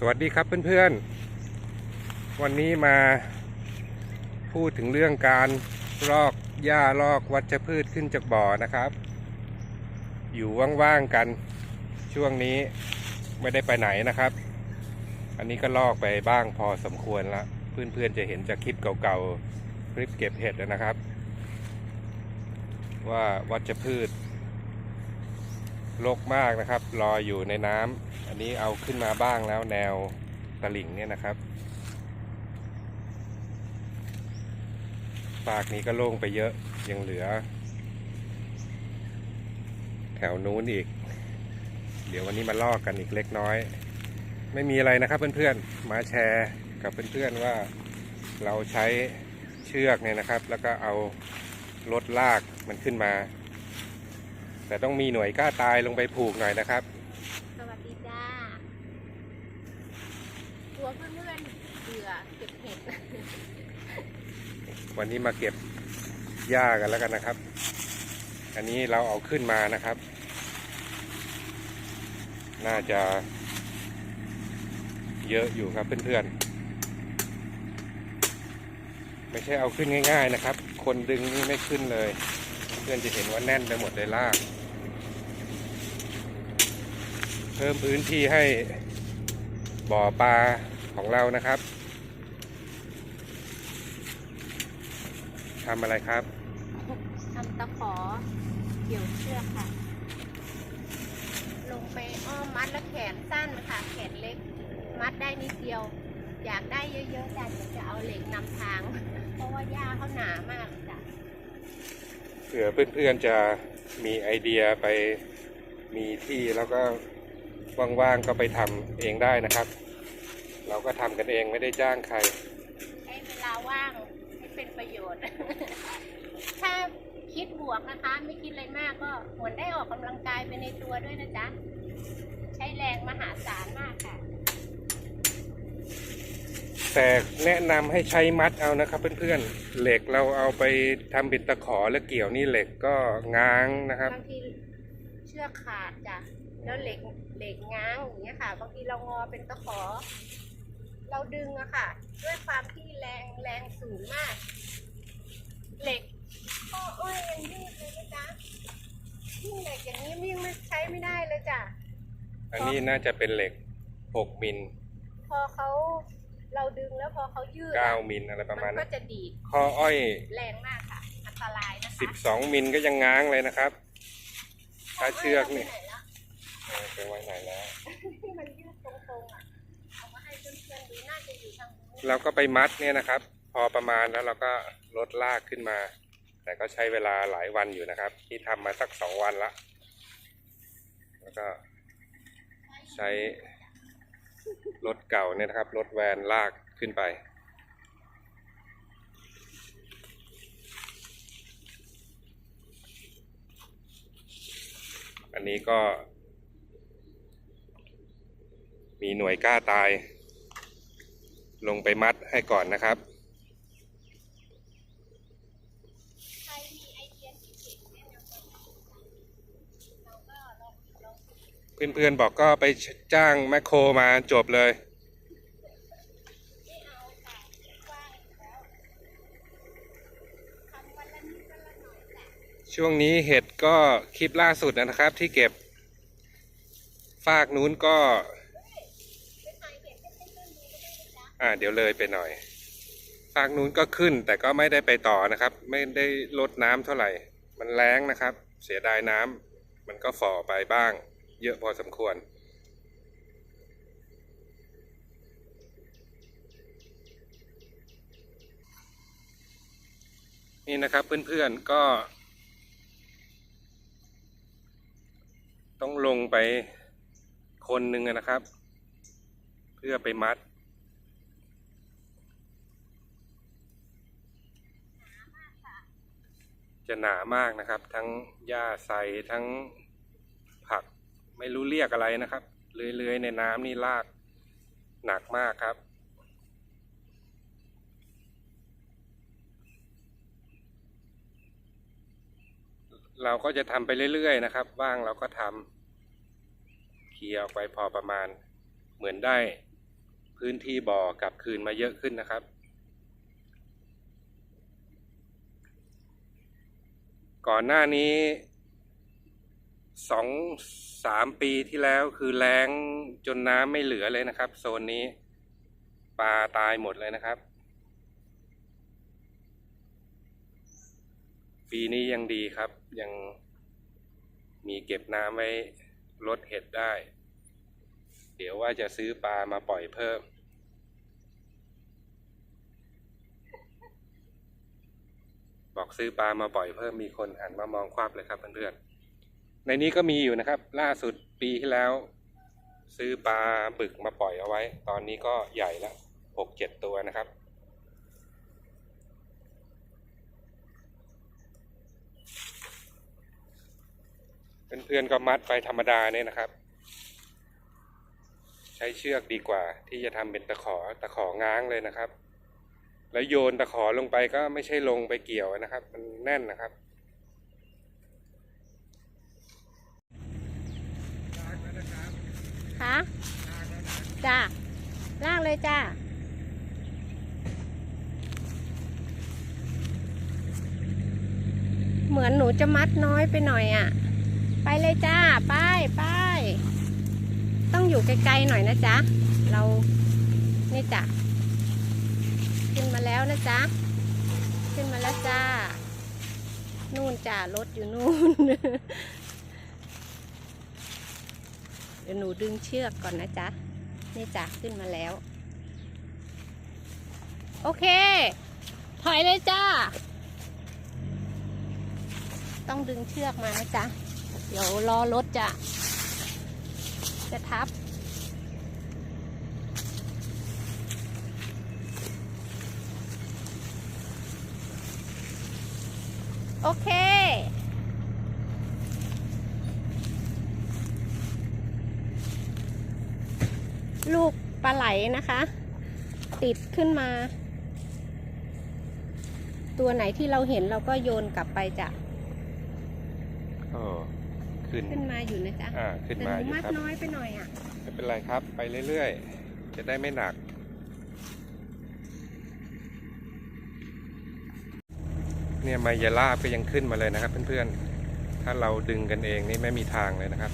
สวัสดีครับเพื่อนๆ วันนี้มาพูดถึงเรื่องการลอกหญ้าลอกวัชพืชขึ้นจากบ่อนะครับ อยู่ว่างๆกันช่วงนี้ไม่ได้ไปไหนนะครับ อันนี้ก็ลอกไปบ้างพอสมควรละเพื่อนๆจะเห็นจากคลิปเก่าๆคลิปเก็บเห็ดนะครับ ว่าวัชพืช รกมากนะครับลอยอยู่ในน้ำอันนี้เอาขึ้นมาบ้างแล้วแนวตลิ่งเนี่ยนะครับฝากนี้ก็โล่งไปเยอะยังเหลือ แถวนู้นอีก เดี๋ยววันนี้มาลอกกันอีกเล็กน้อย ไม่มีอะไรนะครับเพื่อนๆมาแชร์กับเพื่อนๆว่าเราใช้เชือกเนี่ยนะครับ แล้วก็เอารถลากมันขึ้นมา แต่ต้องมีหน่วยกล้าตายลงไปผูกหน่อยนะครับ สวัสดีจ้ากลัวเพื่อนๆเบื่อเก็บเห็ดวันนี้มาเก็บหญ้ากันแล้วกันนะครับ อันนี้เราเอาขึ้นมานะครับ น่าจะเยอะอยู่ครับเพื่อนๆ ไม่ใช่เอาขึ้นง่าย ๆนะครับ คนดึงนี่ไม่ขึ้นเลยเพื่อนจะเห็นว่าแน่นไปหมดเลยลาก เพิ่มพื้นที่ให้บ่อปลาของเรานะครับทำอะไรครับทำตะขอเกี่ยวเชือกค่ะ ลงไปอ้อมมัดแล้วแขนสั้นค่ะ แขนเล็ก มัดได้นิดเดียว อยากได้เยอะๆจ้ะเดี๋ยวจะเอาเหล็กนำทาง เพราะว่าหญ้าเขาหนามากจ้ะ เผื่อเพื่อนๆจะมีไอเดียไปมีที่แล้วก็ว่างๆก็ไปทำเองได้นะครับ เราก็ทำกันเองไม่ได้จ้างใครใช้เวลาว่างให้เป็นประโยชน์ ถ้าคิดบวกนะคะไม่คิดอะไรมากก็เหมือนได้ออกกำลังกายไปในตัวด้วยนะจ๊ะ ใช้แรงมหาศาลมากค่ะ แต่แนะนำให้ใช้มัดเอานะครับเพื่อนๆ เหล็กเราเอาไปทำเป็นตะขอแล้วเกี่ยวนี่เหล็กก็ง้างนะครับ บางทีเชือกขาดจ้ะแล้วเหล็กเหล็กง้างอย่างเงี้ยค่ะ บางทีเรางอเป็นตะขอ เราดึงอะค่ะ ด้วยความที่แรงแรงสูงมาก เหล็กข้ออ้อยยังยืดเลยนะจ๊ะยิ่งเหล็กอย่างนี้ยิ่งไม่ใช้ไม่ได้เลยจ้ะอันนี้น่าจะเป็นเหล็ก 6 มิลพอเขาเราดึง แล้วพอเขายืดอะ9มิลอะไรประมาณนนั้ก็นจะดีดข้ออ้อย แรงมากค่ะ อันตรายนะคะ12 มิลก็ยังง้างเลยนะครับ ถ้าเชือกนี่าไปไหละเออไปไว้ไหนแล้ว ที่มันยืดตรงๆอะเอามาให้เพื่อนๆดูน่าจะอยู่ทางนู้นเราก็ไปมัดเนี่ยนะครับ พอประมาณแล้วเราก็ลดลากขึ้นมา แต่ก็ใช้เวลาหลายวันอยู่นะครับ ที่ทำมาสักสองวันละแล้วก็ใช้รถเก่าเนี่ยนะครับรถแวนลาก ขึ้นไป อันนี้ก็ มีหน่วยกล้าตาย ลงไปมัดให้ก่อนนะครับเพื่อนๆบอกก็ไปจ้างแมคโครมาจบเลย ไม่เอาค่ะกว้างอยู่แล้วทำวันละนิดวันละหน่อยจ้ะ ช่วงนี้เห็ดก็คลิปล่าสุดนะครับ ที่เก็บ ฟากนู้นก็ อ่าเดี๋ยวเลยไปหน่อย ฟากนู้นก็ขึ้นแต่ก็ไม่ได้ไปต่อนะครับ ไม่ได้ลดน้ำเท่าไหร่ มันแรงนะครับ เสียดายน้ำมันก็ฝ่อไปบ้าง เยอะพอสมควรนี่นะครับเพื่อนๆก็ ต้องลงไปคนหนึ่งนะครับ เพื่อไปมัด จะหนามากนะครับ ทั้งหญ้าใสทั้งผักไม่รู้เรียกอะไรนะครับเลื้อยๆในน้ำนี่ลากหนักมากครับ เราก็จะทำไปเรื่อยๆนะครับ ว่างเราก็ทำเคลียร์ออกไปพอประมาณ เหมือนได้พื้นที่บ่อกลับคืนมาเยอะขึ้นนะครับ ก่อนหน้านี้สองสามปีที่แล้วคือแล้งจนน้ำไม่เหลือเลยนะครับ โซนนี้ปลาตายหมดเลยนะครับ ปีนี้ยังดีครับ ยังมีเก็บน้ำไว้ลดเห็ดได้ เดี๋ยวว่าจะซื้อปลามาปล่อยเพิ่ม บอกซื้อปลามาปล่อยเพิ่มมีคนหันมามองควับเลยครับเพื่อนๆในนี้ก็มีอยู่นะครับ ล่าสุดปีที่แล้ว ซื้อปลาบึกมาปล่อยเอาไว้ ตอนนี้ก็ใหญ่แล้วหกเจ็ดตัวนะครับ เพื่อนๆก็มัดไปธรรมดาเนี่ยนะครับ ใช้เชือกดีกว่า ที่จะทำเป็นตะขอตะของ้างเลยนะครับ แล้วโยนตะขอลงไปก็ไม่ใช่ลงไปเกี่ยวนะครับ มันแน่นนะครับคะจ้าลากเลยจ้าเหมือนหนูจะมัดน้อยไปหน่อยอะ่ะ ไปเลยจ้า ไปไปต้องอยู่ไกลๆหน่อยนะจ๊ะ เรานี่จ้ะขึ้นมาแล้วนะจ๊ะ ขึ้นมาแล้วจ้า นู่นจ้ารถอยู่นู่น เดี๋ยวหนูดึงเชือกก่อนนะจ๊ะ นี่จ้ะขึ้นมาแล้ว โอเค ถอยเลยจ้า ต้องดึงเชือกมานะจ๊ะ เดี๋ยวรอรถจะ จะทับ โอเคลูกปลาไหลนะคะ ติดขึ้นมา ตัวไหนที่เราเห็นเราก็โยนกลับไปจ้ะ ขึ้น ขึ้นมาอยู่นะจ๊ะอ่าขึ้นแต่หมานูอยู่มัดครับน้อยไปหน่อยอะไม่เป็นไรครับ ไปเรื่อยๆ จะได้ไม่หนัก เนี่ยมายาลาบก็ยังขึ้นมาเลยนะครับ เพื่อนๆ ถ้าเราดึงกันเองนี่ไม่มีทางเลยนะครับ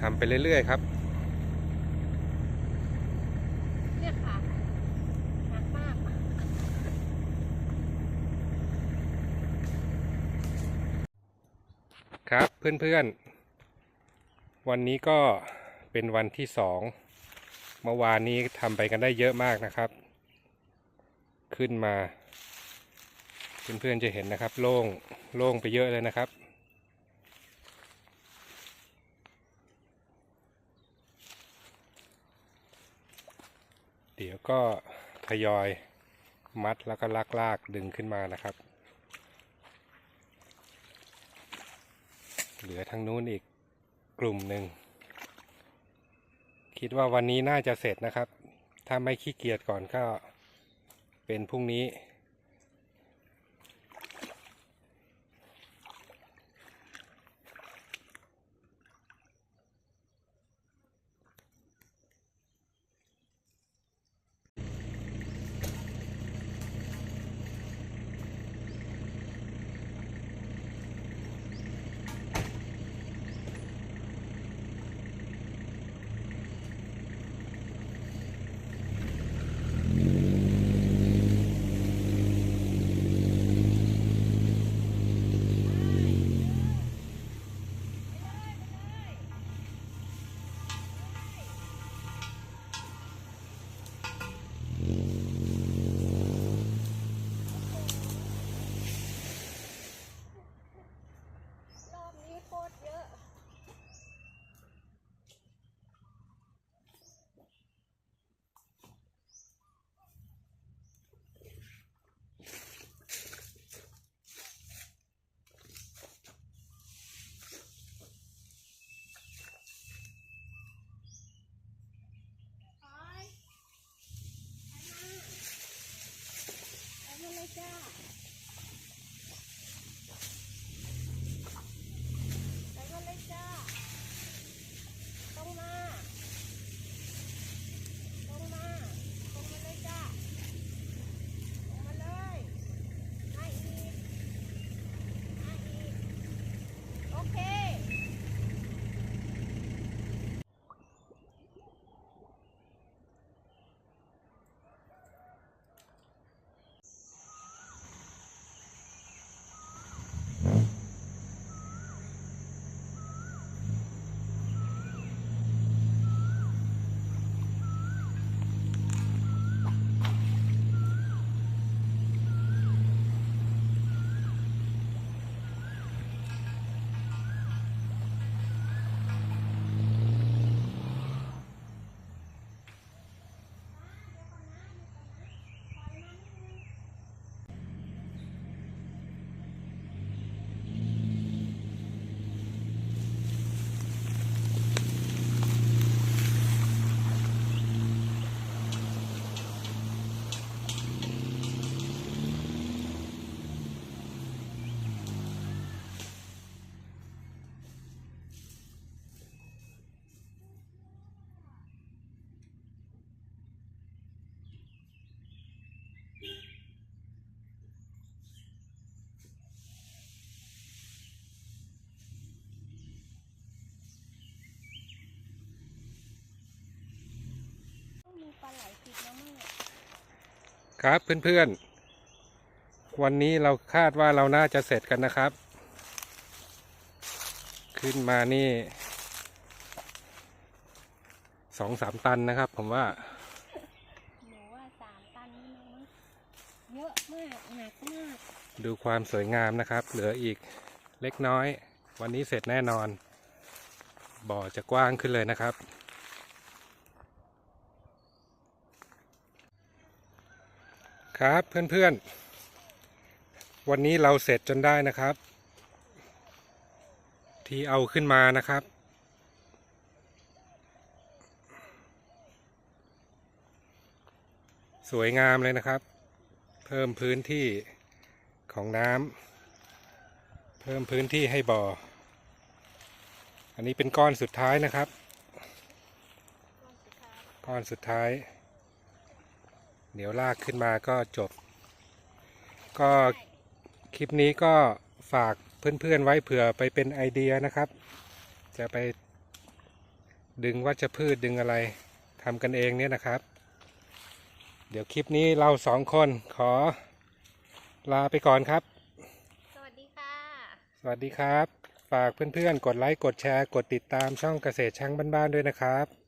ทำไปเรื่อยๆ ครับ เนี่ยค่ะหนักมาก ครับ เพื่อนๆ วันนี้ก็เป็นวันที่สองเมื่อวานนี้ทำไปกันได้เยอะมากนะครับ ขึ้นมา เพื่อนๆจะเห็นนะครับ โล่งโล่งไปเยอะเลยนะครับเดี๋ยวก็ทยอยมัดแล้วก็ลากลากๆดึงขึ้นมานะครับ เหลือทางนู้นอีกกลุ่มหนึ่ง คิดว่าวันนี้น่าจะเสร็จนะครับ ถ้าไม่ขี้เกียจก่อนก็เป็นพรุ่งนี้ ครับเพื่อนๆ วันนี้เราคาดว่าเราน่าจะเสร็จกันนะครับ ขึ้นมานี่สองสามตันนะครับ ผมว่าหนูว่าสามตันนี่มั้งเยอะมากหนักมาก ดูความสวยงามนะครับ เหลืออีกเล็กน้อย วันนี้เสร็จแน่นอน บ่อจะกว้างขึ้นเลยนะครับ ครับเพื่อนๆ วันนี้เราเสร็จจนได้นะครับ ที่เอาขึ้นมานะครับ สวยงามเลยนะครับ เพิ่มพื้นที่ของน้ำเพิ่มพื้นที่ให้บ่อ อันนี้เป็นก้อนสุดท้ายนะครับ ก้อนสุดท้าย เดี๋ยวลากขึ้นมาก็จบ ก็คลิปนี้ก็ฝากเพื่อนๆไว้เผื่อไปเป็นไอเดียนะครับ จะไปดึงวัชพืชดึงอะไรทำกันเองเนี่ยนะครับ เดี๋ยวคลิปนี้เราสองคนขอลาไปก่อนครับ สวัสดีค่ะ สวัสดีครับ ฝากเพื่อนๆ กดไลค์ กดแชร์ กดติดตามช่องเกษตรช่างบ้านๆด้วยนะครับ